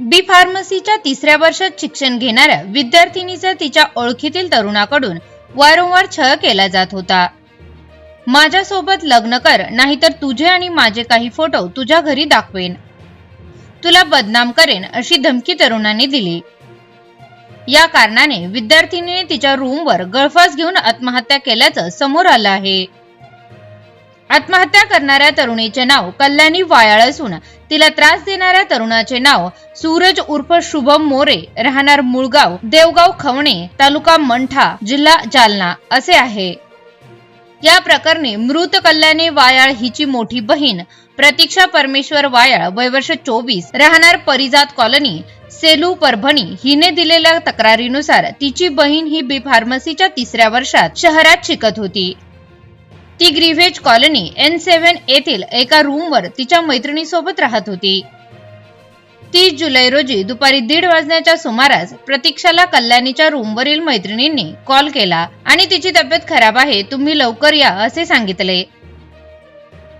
बी फार्मसीच्या तिसऱ्या वर्षात शिक्षण घेणाऱ्या विद्यार्थिनीचा तिच्या ओळखीतील तरुणाकडून वारंवार छळ केला जात होता. माझ्यासोबत लग्न कर नाहीतर तुझे आणि माझे काही फोटो तुझ्या घरी दाखवेन. तुला बदनाम करेन अशी धमकी तरुणाने दिली. या कारणाने विद्यार्थिनीने तिच्या रूमवर गळफास घेऊन आत्महत्या केल्याचं समोर आलं आहे. आत्महत्या करणाऱ्या तरुणीचे नाव कल्याणी वायाळ असून तिला त्रास देणाऱ्या तरुणाचे नाव सूरज उर्फ शुभम मोरे राहणार मुळगाव देवगाव खवणे तालुका मंठा जिल्हा जालना असे आहे. या प्रकरणी मृत कल्याणी वायाळ हिची मोठी बहीण प्रतीक्षा परमेश्वर वायाळ वयवर्ष चोवीस राहणार परिजात कॉलनी सेलू परभणी हिने दिलेल्या तक्रारीनुसार तिची बहीण ही बी फार्मसीच्या तिसऱ्या वर्षात शहरात शिकत होती. ती ग्रीव्हेज कॉलनी एन सेव्हन येथील एका रूमवर तिच्या मैत्रिणीसोबत राहत होती. तीस जुलै रोजी दुपारी दीड वाजण्याच्या सुमारास प्रतीक्षाला कल्याणीच्या रूमवरील मैत्रिणींनी कॉल केला आणि तिची तब्येत खराब आहे तुम्ही लवकर या असे सांगितले.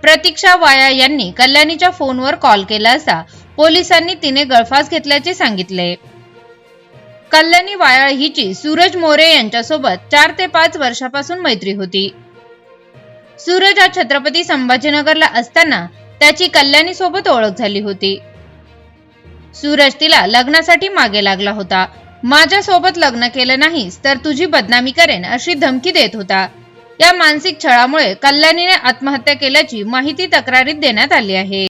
प्रतीक्षा वाया यांनी कल्याणीच्या फोनवर कॉल केला असता पोलिसांनी तिने गळफास घेतल्याचे सांगितले. कल्याणी वायाळ हिची सूरज मोरे यांच्यासोबत चार ते पाच वर्षापासून मैत्री होती. सूरज हा छत्रपती संभाजीनगरला असताना त्याची कल्याणी सोबत ओळख झाली होती. सूरज तिला लग्नासाठी मागे लागला होता. माझ्या सोबत लग्न केलं नाहीस तर तुझी बदनामी करेन अशी धमकी देत होता. या मानसिक छळामुळे कल्याणीने आत्महत्या केल्याची माहिती तक्रारीत देण्यात आली आहे.